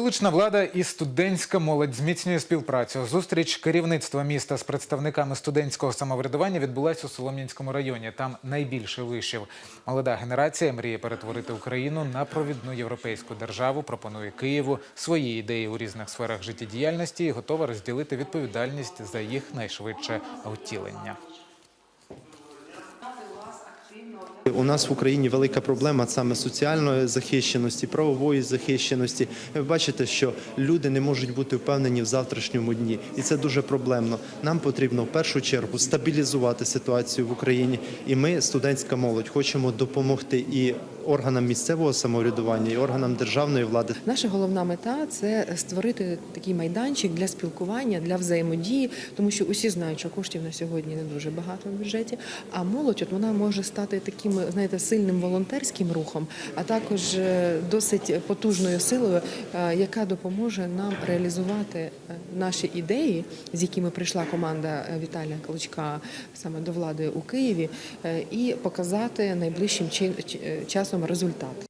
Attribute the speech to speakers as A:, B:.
A: Столична влада і студентська молодь зміцнює співпрацю. Зустріч керівництва міста з представниками студентського самоврядування відбулася у Солом'янському районі. Там найбільше вишів. Молода генерація мріє перетворити Україну на провідну європейську державу. Пропонує Києву свої ідеї у різних сферах життєдіяльності і готова розділити відповідальність за їх найшвидше втілення.
B: У нас в Україні велика проблема саме соціальної захищеності, правової захищеності. Ви бачите, що люди не можуть бути впевнені в завтрашньому дні, і це дуже проблемно. Нам потрібно в першу чергу стабілізувати ситуацію в Україні. І ми, студентська молодь, хочемо допомогти і органам місцевого самоврядування, і органам державної влади.
C: Наша головна мета це створити такий майданчик для спілкування, для взаємодії, тому що усі знають, що коштів на сьогодні не дуже багато в бюджеті. А молодь от вона може стати таким, знаєте, сильним волонтерським рухом, а також е, досить потужною силою, е, яка допоможе нам реалізувати е, наші ідеї, з якими прийшла команда Віталія Кличка саме до влади у Києві, і показати найближчим чин- ч- е, часом результат.